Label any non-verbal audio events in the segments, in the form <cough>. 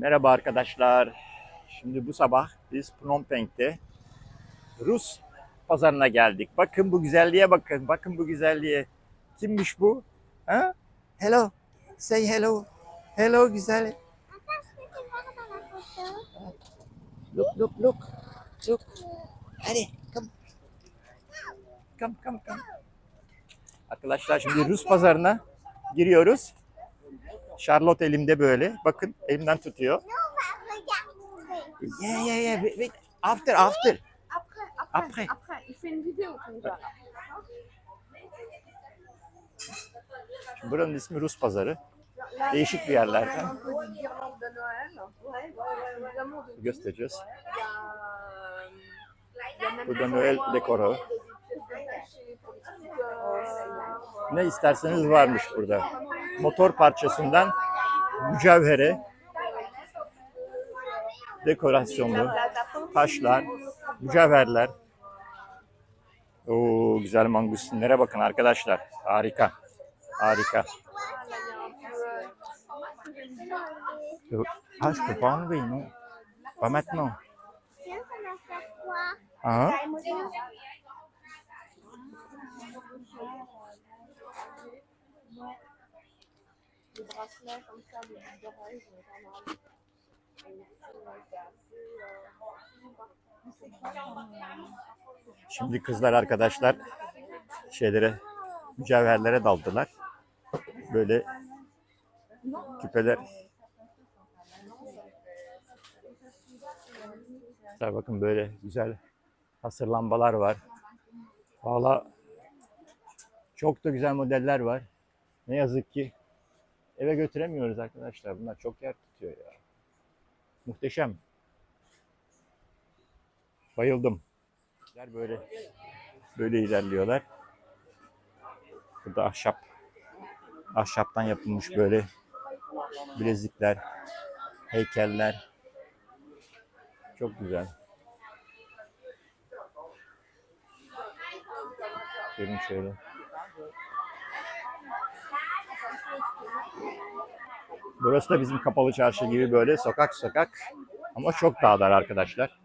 Merhaba arkadaşlar. Şimdi bu sabah biz Phnom Penh'te Rus pazarına geldik. Bakın bu güzelliğe bakın. Bakın bu güzelliğe. Kimmiş bu? Ha? Hello. Say hello. Hello güzel. Look look look. Look. Hadi come. Come come come. Arkadaşlar şimdi Rus pazarına giriyoruz. Charlotte elimde böyle. Bakın elimden tutuyor. Yeah yeah yeah. Wait, wait. After after. Après, après, Après. après, il fait une vidéo comme ça. Şimdi buranın ismi Rus pazarı. Değişik bir yerlerden göstereceğiz. Bu da Noel dekoru. Ne isterseniz varmış burada. Motor parçasından mücevhere, dekorasyonlu, taşlar, mücevherler. Oo güzel mangustinlere bakın arkadaşlar. Harika. Harika. Ah, je peux pas enlever, non. Pas maintenant. Tiens, bracelets comme ça, des boucles d'oreilles, j'en ai pas mal. Şimdi kızlar arkadaşlar şeylere mücevherlere daldılar. Böyle küpeler. Mesela bakın böyle güzel hasır lambalar var. Valla çok da güzel modeller var. Ne yazık ki eve götüremiyoruz arkadaşlar. Bunlar çok yer tutuyor ya. Muhteşem. Bayıldım. Böyle böyle ilerliyorlar. Burada ahşap ahşaptan yapılmış böyle bilezikler, heykeller. Çok güzel. Gelin şöyle. Burası da bizim kapalı çarşı gibi böyle sokak sokak ama çok daha dar arkadaşlar.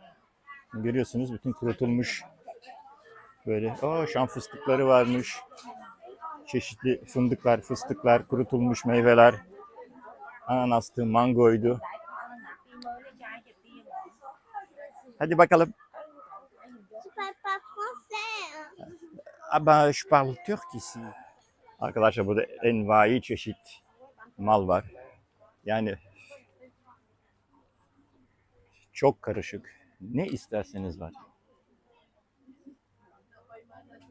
Görüyorsunuz bütün kurutulmuş böyle. Aa şan fıstıkları varmış. Çeşitli fındıklar, fıstıklar, kurutulmuş meyveler. Ananastı, mangoydu. Hadi bakalım. Ah ben, je parle ici. Arkadaşlar burada envai çeşit mal var. Yani çok karışık. Ne isterseniz var.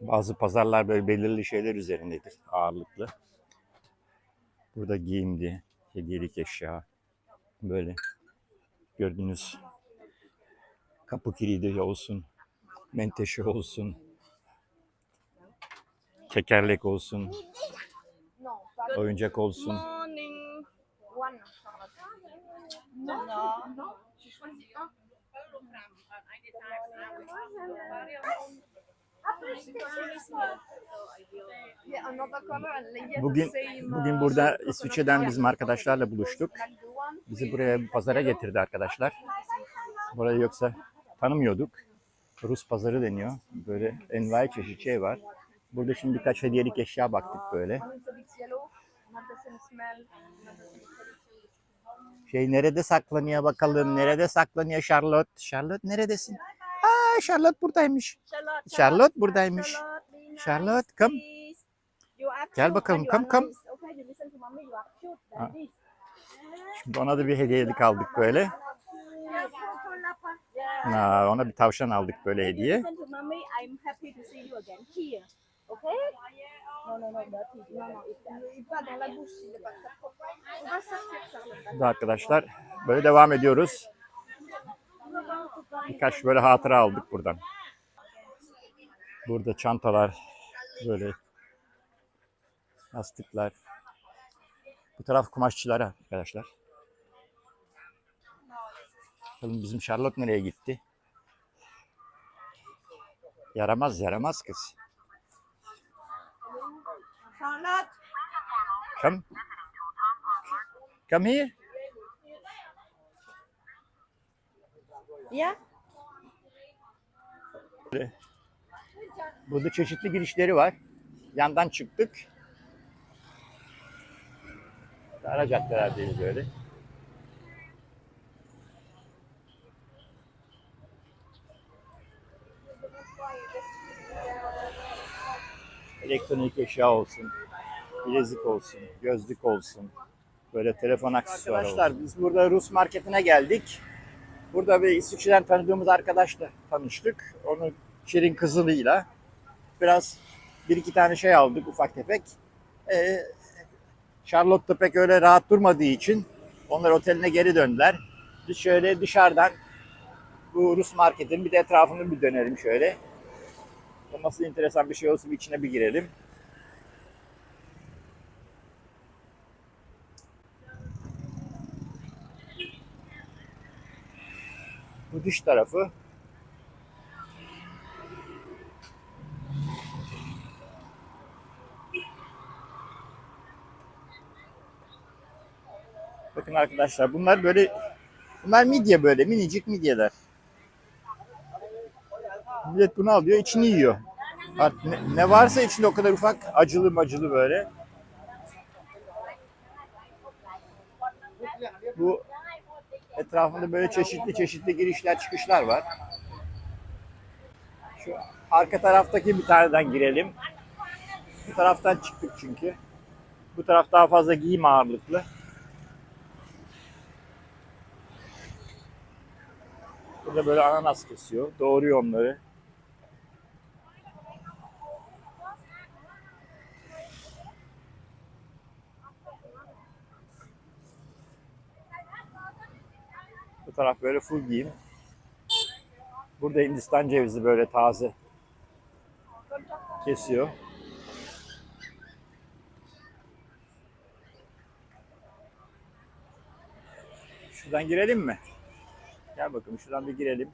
Bazı pazarlar böyle belirli şeyler üzerindedir ağırlıklı. Burada giyimdi, hediyelik eşya, böyle gördüğünüz kapı kilidi olsun, menteşe olsun, tekerlek olsun, oyuncak olsun. And they get Bugün bugün burada. İsviçre'den bizim arkadaşlarla buluştuk. Bizi buraya bu pazara getirdi arkadaşlar. Burayı yoksa tanımıyorduk. Rus pazarı deniyor. Böyle envai çeşit şey var. Burada şimdi birkaç hediyelik eşya baktık böyle. Şey nerede saklanıyor bakalım? Nerede saklanıyor Charlotte? Charlotte neredesin? Aa Charlotte buradaymış. Charlotte, Charlotte buradaymış. Charlotte, come. Gel bakalım, come, come. Şimdi ona da bir hediyelik aldık böyle. Aa, ona bir tavşan aldık böyle hediye. Okay? Non, non, non. Burada arkadaşlar böyle devam ediyoruz. Birkaç böyle hatıra aldık buradan. Burada çantalar, böyle lastikler. Bu taraf kumaşçılara arkadaşlar. Bakalım bizim Charlotte nereye gitti? Yaramaz yaramaz kız. Charlotte, Come. Come here. Yeah. Burada çeşitli girişleri var. Yandan çıktık. Ara caddelerdeyiz böyle. Elektronik eşya olsun, bilezik olsun, gözlük olsun, böyle telefon aksesuarı Arkadaşlar biz burada Rus marketine geldik. Burada bir İsviçre'den tanıdığımız arkadaşla tanıştık. Onun Şirin kızılıyla biraz bir iki tane şey aldık ufak tefek. Ee, Charlotte da pek öyle rahat durmadığı için onlar oteline geri döndüler. Biz şöyle dışarıdan bu Rus marketin bir de etrafını bir dönelim şöyle. Nasıl enteresan bir şey olsun bir içine bir girelim. Bu dış tarafı Bakın arkadaşlar bunlar böyle bunlar midye böyle minicik midyeler. Millet bunu alıyor içini yiyor. Ne, ne varsa içinde o kadar ufak acılı macılı böyle. Bu etrafında böyle çeşitli çeşitli girişler çıkışlar var. Şu arka taraftaki bir taneden girelim. Bu taraftan çıktık çünkü. Bu taraf daha fazla giyim ağırlıklı. Burada böyle ananas kesiyor. Doğruyor onları. Taraf böyle full giyim. Burada Hindistan cevizi böyle taze kesiyor. Şuradan girelim mi? Gel bakalım şuradan bir girelim.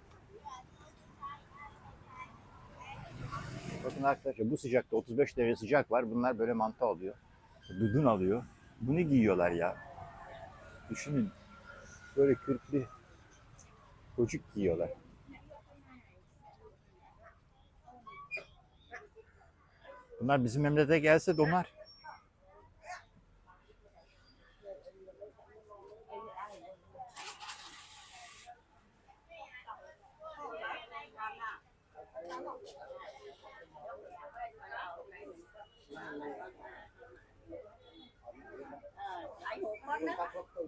Bakın arkadaşlar bu sıcakta 35 derece sıcak var. Bunlar böyle mantı alıyor. Dudun alıyor. Bunu giyiyorlar ya. Düşünün. Böyle kürklü çocuk giyiyorlar. Bunlar bizim memlekete gelse donar.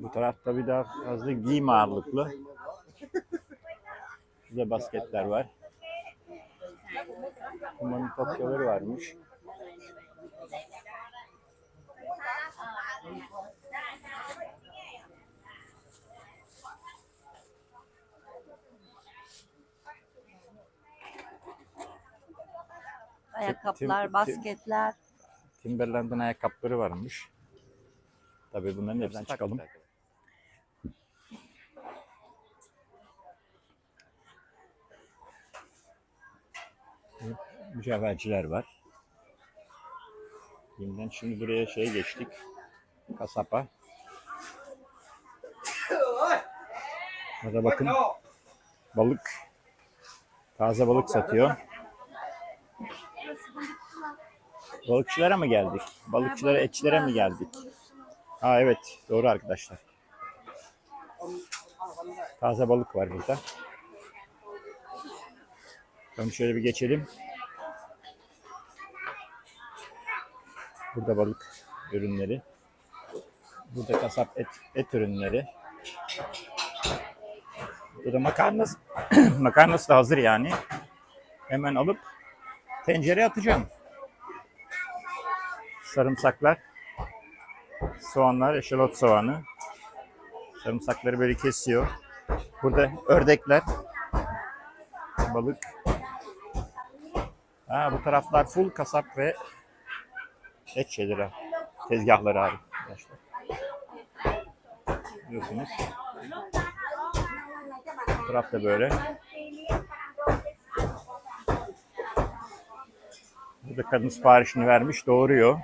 Bu tarafta bir daha fazla giyim ağırlıklı. Şurada basketler var. Kumanın kopyaları varmış. Ayakkabılar, Tim- basketler. Timberland'ın ayakkabıları varmış. Tabii bunların hepsinden çıkalım. Mücevherciler var. Yeniden şimdi buraya şey geçtik. Kasapa. Burada bakın balık. Taze balık satıyor. Balıkçılara mı geldik? Balıkçılara, etçilere mi geldik? Ha evet, doğru arkadaşlar. Taze balık var burada. Şimdi şöyle bir geçelim. Burada balık ürünleri. Burada kasap et, et ürünleri. Burada makarnası, <clears throat> makarnası da hazır yani. Hemen alıp tencereye atacağım. Sarımsaklar, soğanlar, eşalot soğanı. Sarımsakları böyle kesiyor. Burada ördekler, balık. Ha, bu taraflar full kasap ve et şeyleri, tezgahları abi arkadaşlar. Biliyorsunuz. Taraf da böyle. Burada kadın siparişini vermiş, doğuruyor.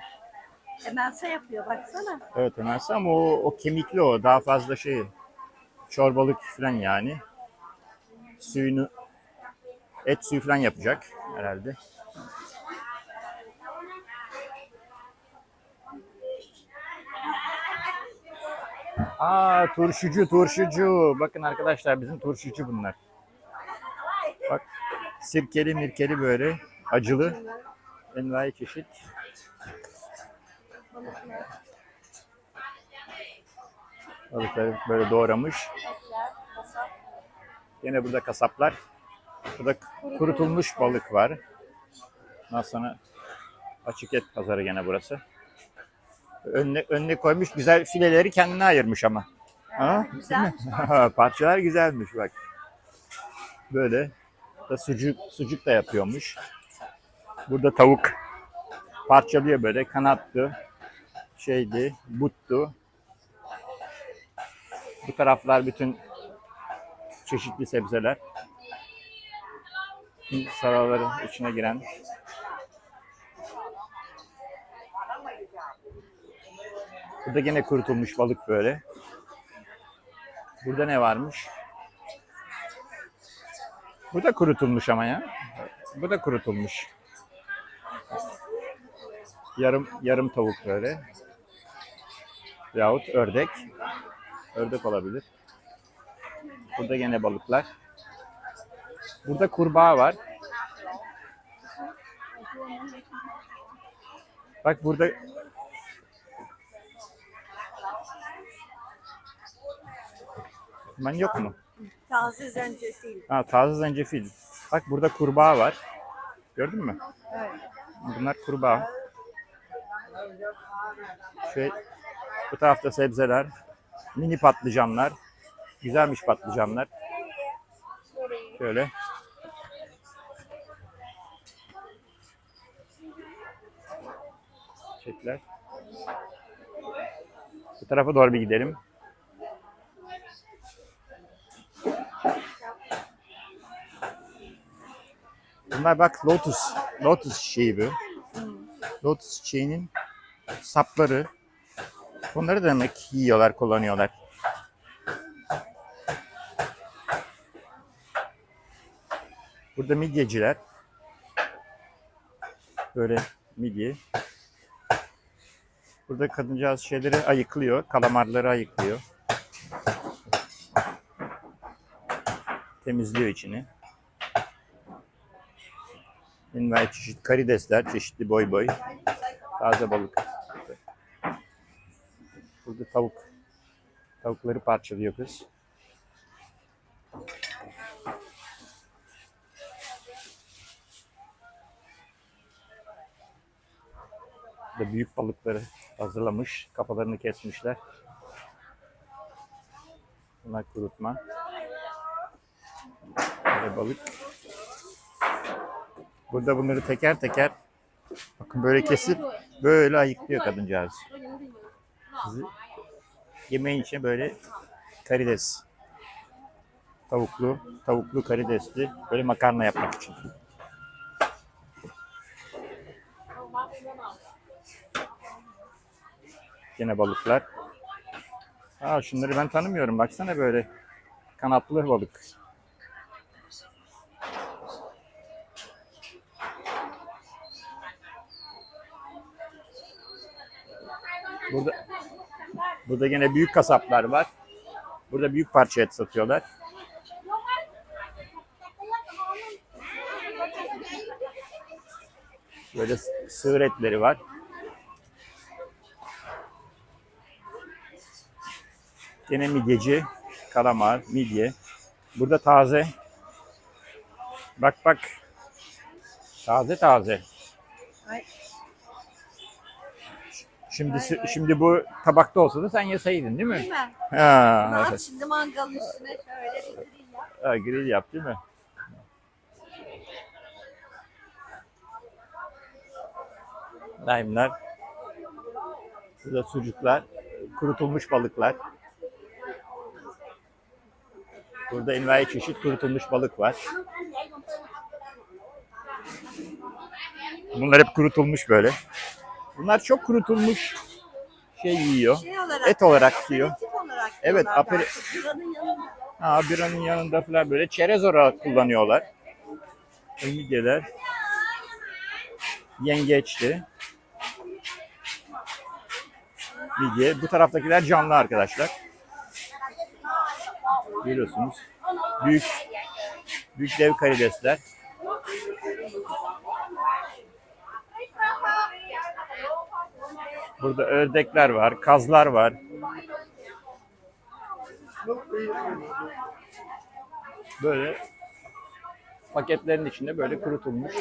Emelsa yapıyor baksana. Evet Ömerse ama o, o kemikli o. Daha fazla şey çorbalık falan yani. suyunu et suyu falan yapacak herhalde. Aa turşucu turşucu. Bakın arkadaşlar bizim turşucu bunlar. Bak sirkeli mirkeli böyle acılı envai çeşit. Balıkları böyle doğramış. Yine burada kasaplar. Burada kurutulmuş balık var. Ondan sonra açık et pazarı gene burası. Önüne, önüne koymuş güzel fileleri kendine ayırmış ama. Ha? güzelmiş <laughs> Parçalar güzelmiş bak. Böyle da sucuk sucuk da yapıyormuş. Burada tavuk parçalıyor böyle kanattı. Şeydi, buttu. Bu taraflar bütün çeşitli sebzeler. Saraların içine giren Burada gene kurutulmuş balık böyle. Burada ne varmış? Bu kurutulmuş ama ya. Bu kurutulmuş. Yarım yarım tavuk böyle. Yahut ördek. Ördek olabilir. Burada gene balıklar. Burada kurbağa var. Bak burada Ben yok mu? Taze zencefil. Ha, taze zencefil. Bak burada kurbağa var. Gördün mü? Evet. Bunlar kurbağa. Şey, bu tarafta sebzeler, mini patlıcanlar. Güzelmiş patlıcanlar. Şöyle. Çiçekler. Bu tarafa doğru bir gidelim. Bunlar bak lotus. Lotus çiçeği bu. Lotus çiçeğinin sapları. Bunları da demek yiyorlar, kullanıyorlar. Burada midyeciler. Böyle midye. Burada kadıncağız şeyleri ayıklıyor. Kalamarları ayıklıyor. Temizliyor içini. Envai çeşit karidesler, çeşitli boy boy. Taze balık. Burada tavuk. Tavukları parçalıyor kız. Burada büyük balıkları hazırlamış. Kafalarını kesmişler. Bunlar kurutma. Böyle balık. Burada bunları teker teker bakın böyle kesip böyle ayıklıyor kadıncağız. Sizi yemeğin içine böyle karides. Tavuklu, tavuklu karidesli böyle makarna yapmak için. Yine balıklar. Aa şunları ben tanımıyorum. Baksana böyle kanatlı balık. Burada burada gene büyük kasaplar var. Burada büyük parça et satıyorlar. Böyle sığır etleri var. Gene midyeci, kalamar, midye. Burada taze. Bak bak. Taze taze. Ay. Şimdi şimdi bu tabakta olsa da sen yeseydin değil mi? Değil mi? Ha, evet. şimdi mangalın üstüne şöyle bir grill yap. ha, grill yap değil mi? Lime'lar. Burada sucuklar, kurutulmuş balıklar. Burada envai çeşit kurutulmuş balık var. Bunlar hep kurutulmuş böyle. Bunlar çok kurutulmuş şey yiyor. Şey olarak, Et olarak yiyor. olarak Evet, aperi-. Ha, biranın yanında falan böyle çerez olarak kullanıyorlar. Midyeler. Yengeçti. Midye. Bu taraftakiler canlı arkadaşlar. Görüyorsunuz. Büyük büyük dev karidesler. Burada ördekler var, kazlar var. Böyle paketlerin içinde böyle kurutulmuş.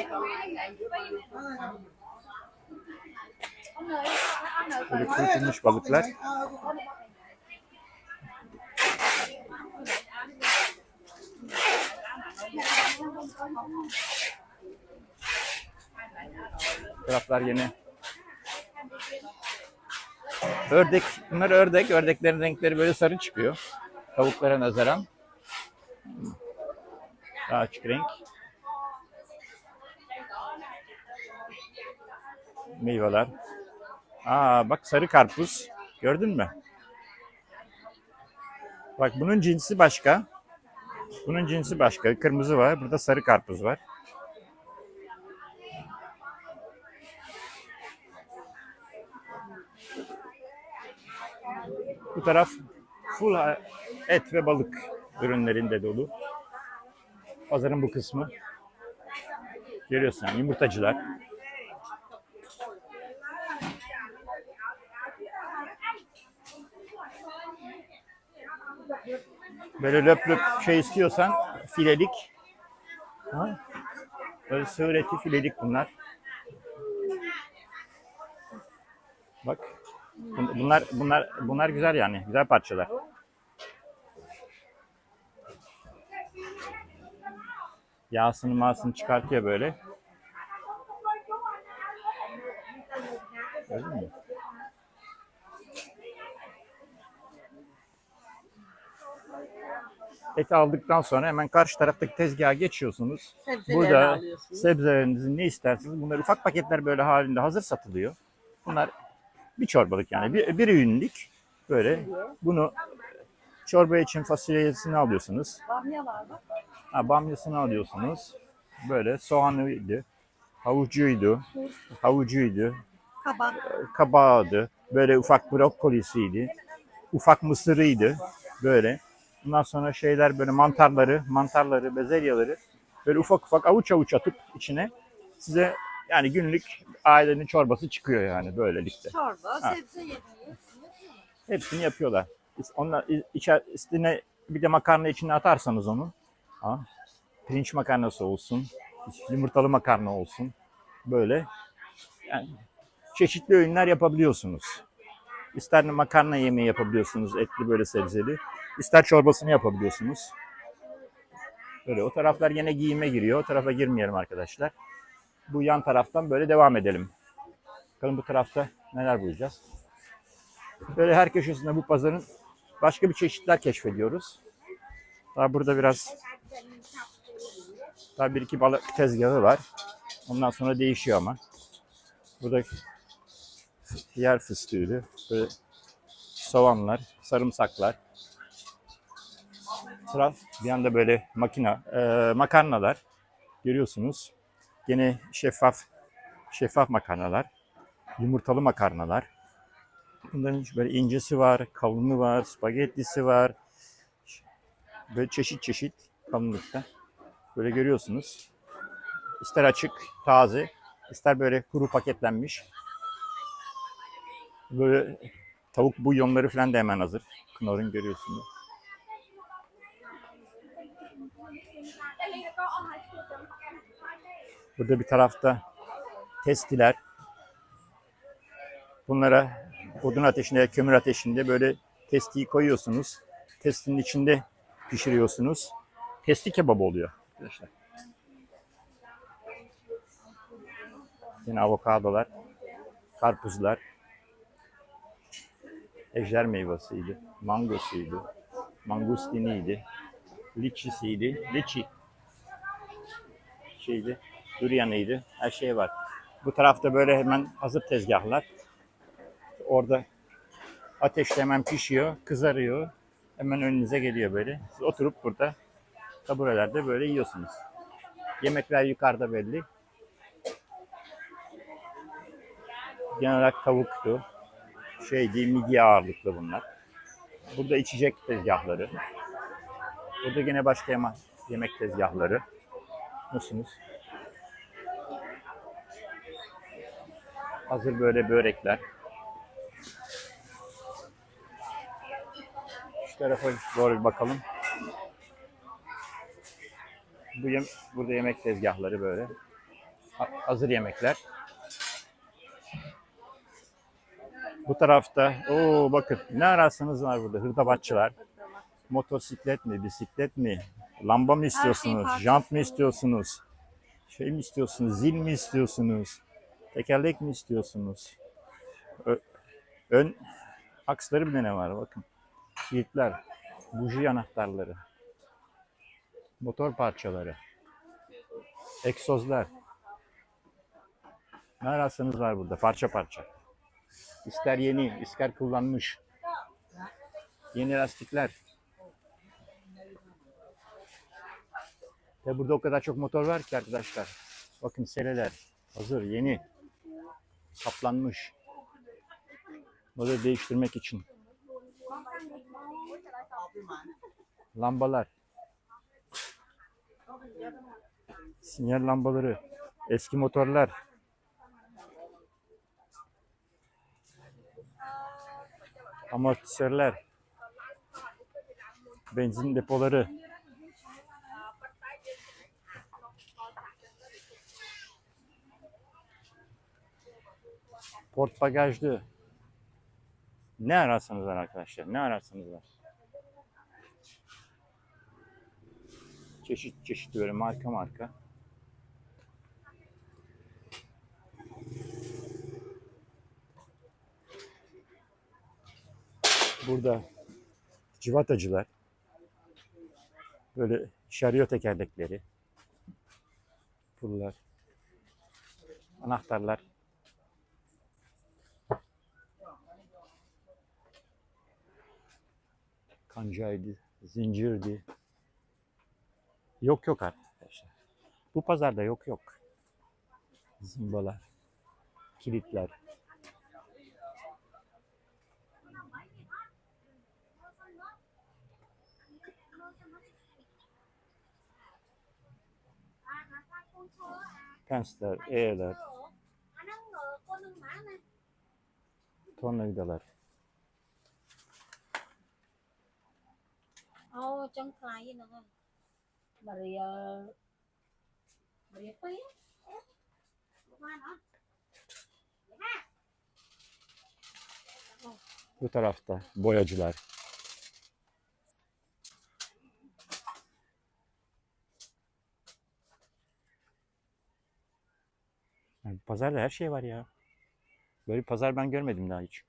Böyle kurutulmuş balıklar. Taraflar yeni. Ördek, bunlar ördek. Ördeklerin renkleri böyle sarı çıkıyor. Tavuklara nazaran. Daha açık renk. Meyveler. Aa bak sarı karpuz. Gördün mü? Bak bunun cinsi başka. Bunun cinsi başka. Kırmızı var. Burada sarı karpuz var. Bu taraf full et ve balık ürünlerinde dolu. Pazarın bu kısmı. Görüyorsun yumurtacılar. Böyle löp löp şey istiyorsan filelik. Ha? Böyle sığır eti filelik bunlar. Bak. Bun- Bunlar bunlar bunlar güzel yani. Güzel parçalar. Yağsını masını çıkartıyor böyle. Gördün mü? Eti aldıktan sonra hemen karşı taraftaki tezgaha geçiyorsunuz. Sebzelerini Burada alıyorsunuz. sebzelerinizi ne isterseniz bunlar ufak paketler böyle halinde hazır satılıyor. Bunlar bir çorbalık yani bir, bir öğünlük böyle bunu çorba için fasulyesini alıyorsunuz. Bamya var mı? Ha, bamyasını alıyorsunuz. Böyle soğanıydı, havucuydu, havucuydu, Kabak. kabağıydı, böyle ufak brokolisiydi, ufak mısırıydı böyle. Bundan sonra şeyler böyle mantarları, mantarları, bezelyeleri böyle ufak ufak avuç avuç atıp içine size yani günlük ailenin çorbası çıkıyor yani böylelikle. Çorba, Ha. sebze yemeği. Hepsini yapıyorlar. Onlar içer, üstüne bir de makarna içine atarsanız onu. Ha, pirinç makarnası olsun, yumurtalı makarna olsun. Böyle yani çeşitli öğünler yapabiliyorsunuz. İster makarna yemeği yapabiliyorsunuz etli böyle sebzeli. İster çorbasını yapabiliyorsunuz. Böyle o taraflar yine giyime giriyor. O tarafa girmeyelim arkadaşlar. Bu yan taraftan böyle devam edelim. Bakalım bu tarafta neler bulacağız. Böyle her köşesinde bu pazarın başka bir çeşitler keşfediyoruz. Daha burada biraz daha bir iki balık tezgahı var. Ondan sonra değişiyor ama. Burada yer fıstığıydı. Böyle soğanlar, sarımsaklar. Sıra bir anda böyle makina, e, makarnalar görüyorsunuz. Gene şeffaf, şeffaf makarnalar. Yumurtalı makarnalar. Bunların böyle incesi var, kalını var, spagettisi var. Böyle çeşit çeşit kalınlıkta. Böyle görüyorsunuz. İster açık, taze, ister böyle kuru paketlenmiş. Böyle tavuk bulyonları falan da hemen hazır. Knorr'un görüyorsunuz. Burada bir tarafta testiler. Bunlara odun ateşinde, kömür ateşinde böyle testiyi koyuyorsunuz. Testinin içinde pişiriyorsunuz. Testi kebabı oluyor arkadaşlar. Yine avokadolar, karpuzlar, ejder meyvasıydı, mangosuydu, mangustiniydi, liçisiydi, liçi şeydi, duriyanıydı, her şey var. Bu tarafta böyle hemen hazır tezgahlar. Orada ateşte hemen pişiyor, kızarıyor. Hemen önünüze geliyor böyle. Siz oturup burada taburelerde böyle yiyorsunuz. Yemekler yukarıda belli. Genel olarak tavuktu. Şeydi, midye ağırlıklı bunlar. Burada içecek tezgahları. Burada yine başka yeme- yemek tezgahları. Nasılsınız? Hazır böyle börekler. Şu tarafa doğru bir bakalım. Bu yem burada yemek tezgahları böyle. Ha- Hazır yemekler. Bu tarafta, o bakın ne ararsanız var burada. Hırdavatçılar. Motosiklet mi, bisiklet mi? Lamba mı istiyorsunuz? parçası. Jant mı istiyorsunuz? Şey mi istiyorsunuz? Zil mi istiyorsunuz? Tekerlek mi istiyorsunuz? Ö- ön aksları bile ne var bakın. Kilitler, buji anahtarları, motor parçaları, egzozlar. Ne ararsanız var burada parça parça. İster yeni, ister kullanmış. Yeni lastikler. Ve burada o kadar çok motor var ki arkadaşlar. Bakın seleler. Hazır, yeni. Kaplanmış. Model değiştirmek için. Lambalar. Sinyal lambaları. Eski motorlar. Amortisörler. Benzin depoları. Port bagajlı. Ne ararsanız var arkadaşlar. Ne ararsanız var. Çeşit çeşit böyle marka marka. Burada civatacılar. Böyle şaryo tekerlekleri. Pullar. Anahtarlar. Kancaydı, zincirdi. Yok yok arkadaşlar. Bu pazarda yok yok. Zımbalar, kilitler. Pensler, eğerler, tornavidalar. Phi Bu tarafta boyacılar. Yani pazarda her şey var ya. Böyle bir pazar ben görmedim daha hiç.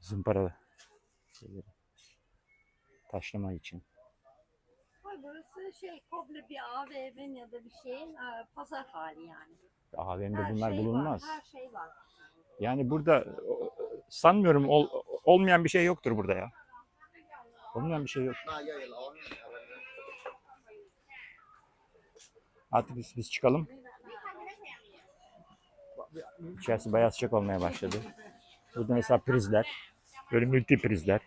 Zımpara şeyleri. Taşlama için. Burası şey komple bir AVM ya da bir şeyin e, pazar hali yani. AVM'de Her bunlar şey bulunmaz. Var, her şey var. Yani burada o- sanmıyorum ol- olmayan bir şey yoktur burada ya. Olmayan bir şey yok. Artık biz, biz çıkalım. İçerisi bayağı sıcak olmaya başladı. Burada mesela prizler. Böyle multi prizler.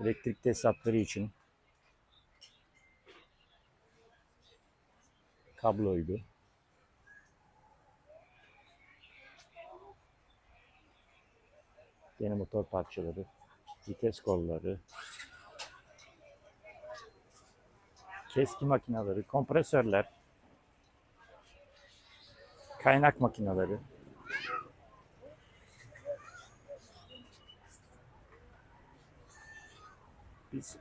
Elektrik tesisatları için. Kabloydu. Yeni motor parçaları. Vites kolları. Keski makineleri, kompresörler. Kaynak makineleri. Biz